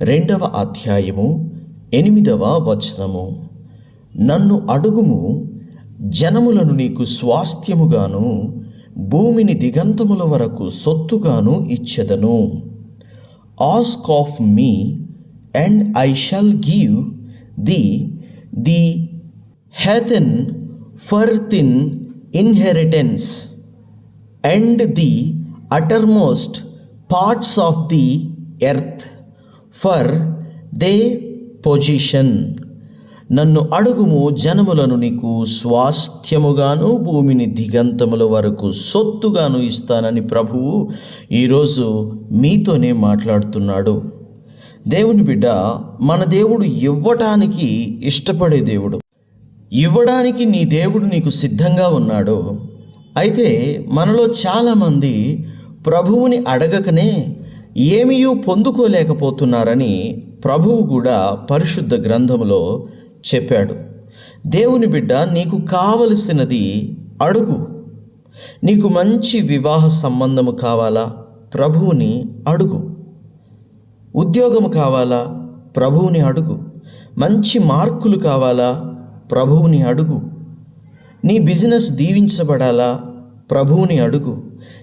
రెండవ అధ్యాయము ఎనిమిదవ వచనము. నన్ను అడుగుము జనములను నీకు స్వాస్థ్యముగాను భూమిని దిగంతముల వరకు సొత్తుగాను ఇచ్చెదను. Ask of me and I shall give the the heathen for thin inheritance and the uttermost parts of the earth for thy possession. నన్ను అడుగుము జనములను నీకు స్వాస్థ్యముగాను భూమిని దిగంతముల వరకు సొత్తుగాను ఇస్తానని ప్రభువు ఈరోజు మీతోనే మాట్లాడుతున్నాడు. దేవుని బిడ్డ మన దేవుడు ఇవ్వటానికి ఇష్టపడే దేవుడు. ఇవ్వడానికి నీ దేవుడు నీకు సిద్ధంగా ఉన్నాడు. అయితే మనలో చాలామంది ప్రభువుని అడగకనే ఏమీయూ పొందుకోలేకపోతున్నారని ప్రభువు కూడా పరిశుద్ధ గ్రంథంలో చెప్పాడు. దేవుని బిడ్డ నీకు కావలసినది అడుగు. నీకు మంచి వివాహ సంబంధము కావాలా? ప్రభువుని అడుగు. ఉద్యోగం కావాలా? ప్రభువుని అడుగు. మంచి మార్కులు కావాలా? ప్రభువుని అడుగు. నీ బిజినెస్ దీవించబడాలా? ప్రభువుని అడుగు.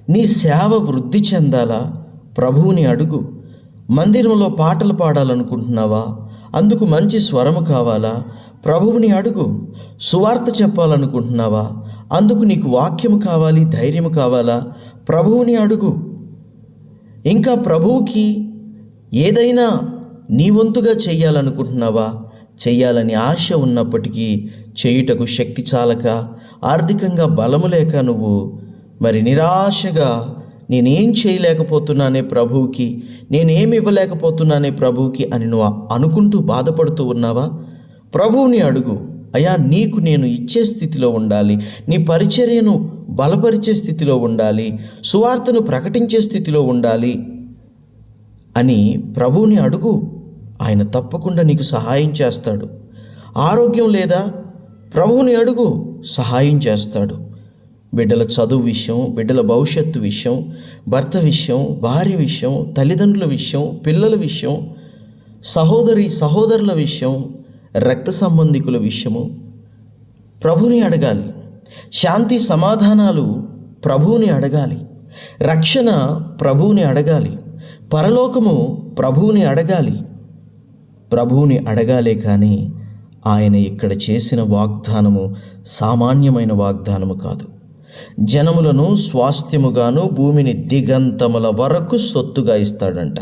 నీ సేవ వృద్ధి చెందాలా? ప్రభువుని అడుగు మందిరంలో పాటలు పాడాలనుకుంటున్నావా? అందుకు మంచి స్వరము కావాలా? ప్రభువుని అడుగు సువార్త చెప్పాలనుకుంటున్నావా? అందుకు నీకు వాక్యము కావాలి ధైర్యము కావాలా? ప్రభువుని అడుగు. ఇంకా ప్రభువుకి ఏదైనా నీ వంతుగా చేయాలనుకుంటున్నావా చేయాలని ఆశ ఉన్నప్పటికీ చేయుటకు శక్తి చాలక ఆర్థికంగా బలము లేక నువ్వు మరి నిరాశగా నేనేం చేయలేకపోతున్నానే ప్రభువుకి నేనేమి ఇవ్వలేకపోతున్నానే ప్రభువుకి అని నువ్వు అనుకుంటూ బాధపడుతూ ఉన్నావా? ప్రభువుని అడుగు. అయా నీకు నేను ఇచ్చే స్థితిలో ఉండాలి. నీ పరిచర్యను బలపరిచే స్థితిలో ఉండాలి. సువార్తను ప్రకటించే స్థితిలో ఉండాలి అని ప్రభువుని అడుగు. ఆయన తప్పకుండా నీకు సహాయం చేస్తాడు. ఆరోగ్యం లేదా? ప్రభువుని అడుగు. సహాయం చేస్తాడు. బిడ్డల చదువు విషయం బిడ్డల భవిష్యత్తు విషయం భర్త విషయం భార్య విషయం తల్లిదండ్రుల విషయం పిల్లల విషయం సహోదరి సహోదరుల విషయం రక్త సంబంధికుల విషయము. ప్రభుని అడగాలి. శాంతి సమాధానాలు ప్రభువుని అడగాలి. రక్షణ ప్రభువుని అడగాలి. పరలోకము ప్రభువుని అడగాలి. ప్రభువుని అడగాలే కానీ ఆయన ఇక్కడ చేసిన వాగ్దానము సామాన్యమైన వాగ్దానము కాదు. జనములను స్వాస్థ్యముగాను భూమిని దిగంతముల వరకు సొత్తుగా ఇస్తాడంట.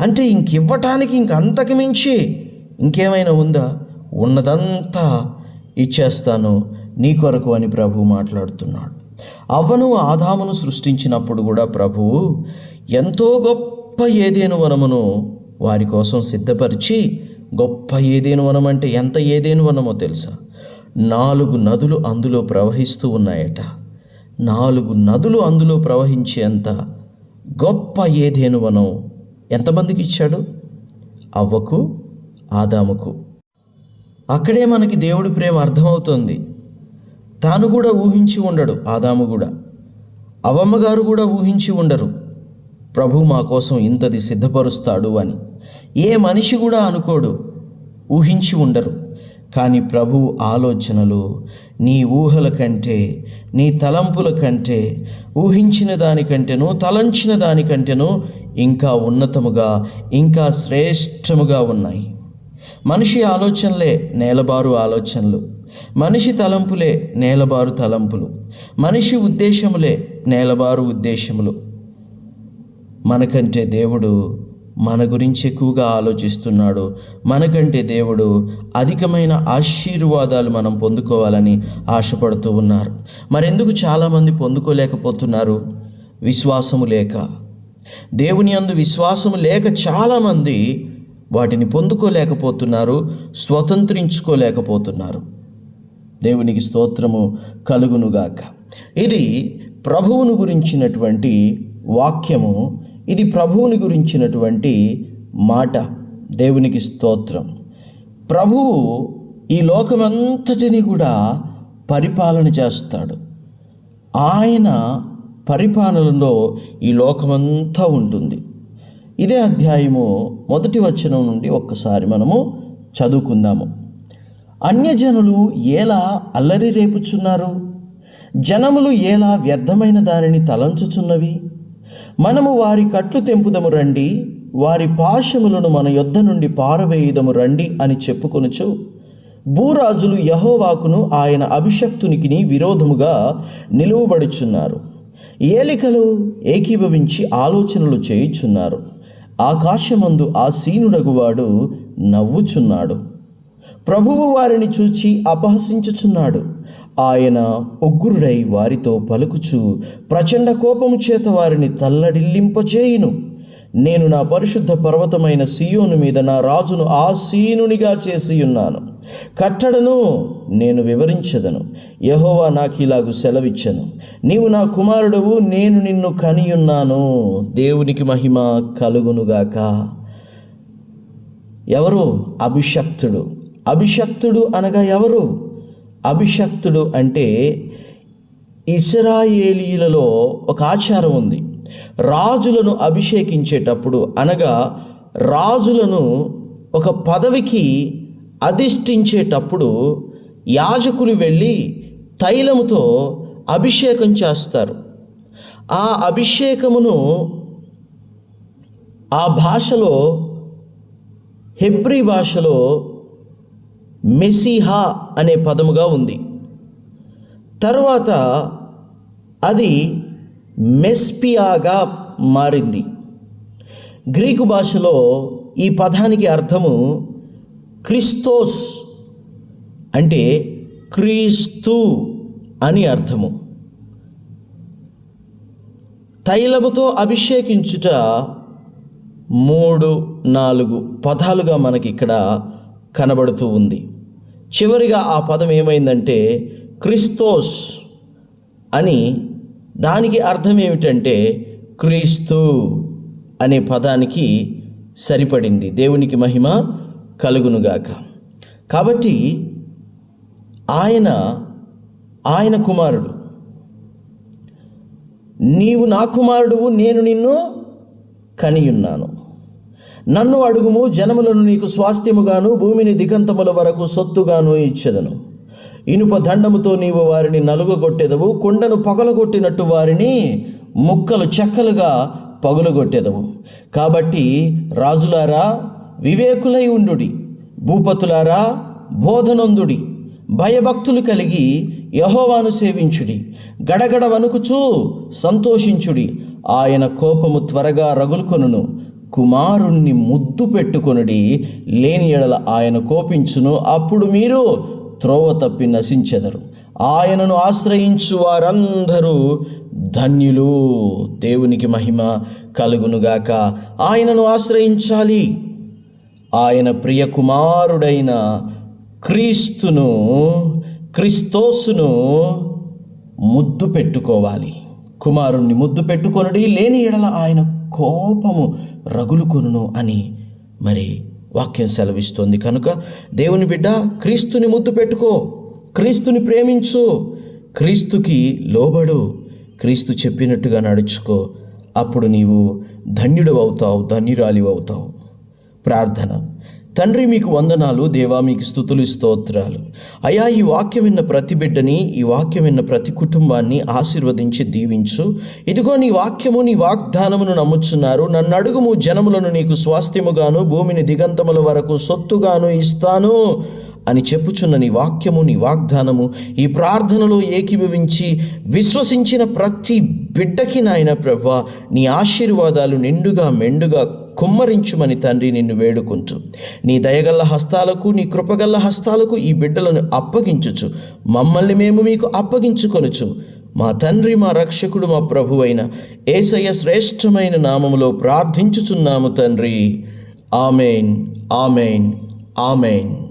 అంటే ఇంకివ్వటానికి ఇంక అంతకు మించి ఇంకేమైనా ఉందా? ఉన్నదంతా ఇచ్చేస్తాను నీ కొరకు అని ప్రభువు మాట్లాడుతున్నాడు. అవ్వను ఆదామును సృష్టించినప్పుడు కూడా ప్రభువు ఎంతో గొప్ప ఏదేను వనమును వారి కోసం సిద్ధపరిచి గొప్ప ఏదేను వనం అంటే ఎంత ఏదేను వనమో తెలుసా? నాలుగు నదులు అందులో ప్రవహిస్తూ ఉన్నాయట. నాలుగు నదులు అందులో ప్రవహించేంత గొప్ప ఏదేను వనం ఎంతమందికి ఇచ్చాడు? అవ్వకు ఆదాముకు. అక్కడే మనకి దేవుడి ప్రేమ అర్థమవుతుంది. తాను కూడా ఊహించి ఉండడు ఆదాము కూడా. అవమ్మగారు కూడా ఊహించి ఉండరు. ప్రభు మా కోసం ఇంతది సిద్ధపరుస్తాడు అని. ఏ మనిషి కూడా అనుకోడు ఊహించి ఉండరు. కానీ ప్రభు ఆలోచనలు నీ ఊహల కంటే నీ తలంపుల కంటే ఊహించిన దానికంటేనో తలంచిన దానికంటేనో ఇంకా ఉన్నతముగా ఇంకా శ్రేష్టముగా ఉన్నాయి. మనిషి ఆలోచనలే నేలబారు ఆలోచనలు. మనిషి తలంపులే నేలబారు తలంపులు. మనిషి ఉద్దేశములే నేలబారు ఉద్దేశములు. మనకంటే దేవుడు మన గురించి ఎక్కువగా ఆలోచిస్తున్నాడు. మనకంటే దేవుడు అధికమైన ఆశీర్వాదాలు మనం పొందుకోవాలని ఆశపడుతూ ఉన్నారు. మరెందుకు చాలామంది పొందుకోలేకపోతున్నారు? విశ్వాసము లేక. దేవుని అందు విశ్వాసము లేక చాలామంది వాటిని పొందుకోలేకపోతున్నారు స్వతంత్రించుకోలేకపోతున్నారు. దేవునికి స్తోత్రము కలుగునుగాక. ఇది ప్రభువును గురించినటువంటి వాక్యము. ఇది ప్రభువుని గురించినటువంటి మాట. దేవునికి స్తోత్రం. ప్రభువు ఈ లోకమంతటిని కూడా పరిపాలన చేస్తాడు. ఆయన పరిపాలనలో ఈ లోకమంతా ఉంటుంది. ఇదే అధ్యాయము మొదటి వచనం నుండి ఒక్కసారి మనము చదువుకుందాము. అన్యజనులు ఎలా అల్లరి రేపుచున్నారు? జనములు ఎలా వ్యర్థమైన దానిని తలంచుచున్నవి? మనము వారి కట్లు తెంపుదము రండి వారి పాశములను మన యొద్ద నుండి పారవేయుదము రండి అని చెప్పుకొనుచు భూరాజులు యహోవాకును ఆయన అభిషక్తునికి విరోధముగా నిలువబడుచున్నారు. ఏలికలు ఏకీభవించి ఆలోచనలు చేయుచున్నారు. ఆకాశమందు ఆ సీనుడగువాడు నవ్వుచున్నాడు. ప్రభువు వారిని చూచి అపహసించుచున్నాడు. ఆయన ఉగ్రుడై వారితో పలుకుచు ప్రచండ కోపము చేత వారిని తల్లడిల్లింపజేయును. నేను నా పరిశుద్ధ పర్వతమైన సియోను మీద నా రాజును ఆసీనునిగా చేసి ఉన్నాను కట్టడను నేను వివరించదను. యహోవా నాకు ఇలాగు సెలవిచ్చను. నీవు నా కుమారుడవు నేను నిన్ను కనియున్నాను. దేవునికి మహిమ కలుగునుగాక. ఎవరు అభిషక్తుడు అభిషక్తుడు అనగా ఎవరు? అభిషక్తుడు అంటే ఇస్రాయేలీలలో ఒక ఆచారం ఉంది. రాజులను అభిషేకించేటప్పుడు అనగా రాజులను ఒక పదవికి అధిష్ఠించేటప్పుడు యాజకులు వెళ్ళి తైలముతో అభిషేకం చేస్తారు. ఆ అభిషేకమును ఆ భాషలో హెబ్రీ భాషలో మెసిహా అనే పదముగా ఉంది. తరువాత అది మెస్పియాగా మారింది. గ్రీకు భాషలో ఈ పదానికి అర్థము క్రిస్తోస్ అంటే క్రీస్తు అని అర్థము. తైలముతో అభిషేకించుట మూడు నాలుగు పదాలుగా మనకి ఇక్కడ కనబడుతూ ఉంది. చివరిగా ఆ పదం ఏమైందంటే క్రిస్తోస్ అని దానికి అర్థం ఏమిటంటే క్రీస్తు అనే పదానికి సరిపడింది. దేవునికి మహిమ కలుగునుగాక. కాబట్టి ఆయన ఆయన కుమారుడు. నీవు నా కుమారుడువు నేను నిన్ను కనియున్నాను. నన్ను అడుగుము జనములను నీకు స్వాస్థ్యముగాను భూమిని దిగంతముల వరకు సొత్తుగాను ఇచ్చెదను. ఇనుప దండముతో నీవు వారిని నలుగగొట్టెదవు కొండను పగలగొట్టినట్టు వారిని ముక్కలు చెక్కలుగా పగులగొట్టెదవు. కాబట్టి రాజులారా వివేకులై ఉండుడి భూపతులారా బోధనందుడి భయభక్తులు కలిగి యహోవాను సేవించుడి గడగడ వణుకుచూ సంతోషించుడి. ఆయన కోపము త్వరగా రగులుకొనును. కుమారుణ్ణి ముద్దు పెట్టుకొనుడి లేని ఎడల ఆయన కోపించును అప్పుడు మీరు త్రోవ తప్పి నశించెదరు. ఆయనను ఆశ్రయించు వారందరూ ధన్యులు. దేవునికి మహిమ కలుగునుగాక ఆయనను ఆశ్రయించాలి. ఆయన ప్రియ కుమారుడైన క్రీస్తును క్రిస్తోసును ముద్దు పెట్టుకోవాలి. కుమారుణ్ణి ముద్దు పెట్టుకొనుడి లేని ఎడల ఆయన కోపము రగులుకొనును అని మరి వాక్యం సెలవిస్తోంది. కనుక దేవుని బిడ్డ క్రీస్తుని ముద్దు పెట్టుకో. క్రీస్తుని ప్రేమించు. క్రీస్తుకి లోబడు. క్రీస్తు చెప్పినట్టుగా నడుచుకో. అప్పుడు నీవు ధన్యుడు అవుతావు ధన్యురాలి అవుతావు ప్రార్థన. తండ్రి మీకు వందనాలు దేవా మీకు స్థుతులు స్తోత్రాలు. అయా ఈ వాక్యం విన్న ప్రతి బిడ్డని ఈ వాక్యం విన్న ప్రతి కుటుంబాన్ని ఆశీర్వదించి దీవించు. ఇదిగో నీ వాక్యము నీ వాగ్దానమును నమ్ముచున్నారు. నన్ను అడుగుము జనములను నీకు స్వాస్థ్యముగాను భూమిని దిగంతముల వరకు సొత్తుగాను ఇస్తాను అని చెప్పుచున్న నీ వాక్యము నీ వాగ్దానము ఈ ప్రార్థనలో ఏకీభవించి విశ్వసించిన ప్రతి బిడ్డకి నాయన ప్రభా నీ ఆశీర్వాదాలు నిండుగా మెండుగా కుమ్మరించుమని తండ్రి నిన్ను వేడుకుంటూ నీ దయగల్ల హస్తాలకు నీ కృపగల్ల హస్తాలకు ఈ బిడ్డలను అప్పగించుచు. మమ్మల్ని మేము మీకు అప్పగించుకొనుచు. మా తండ్రి మా రక్షకుడు మా ప్రభు అయిన ఏసయ్య శ్రేష్టమైన నామములో ప్రార్థించుచున్నాము తండ్రి. ఆమెన్ ఆమెన్ ఆమెన్.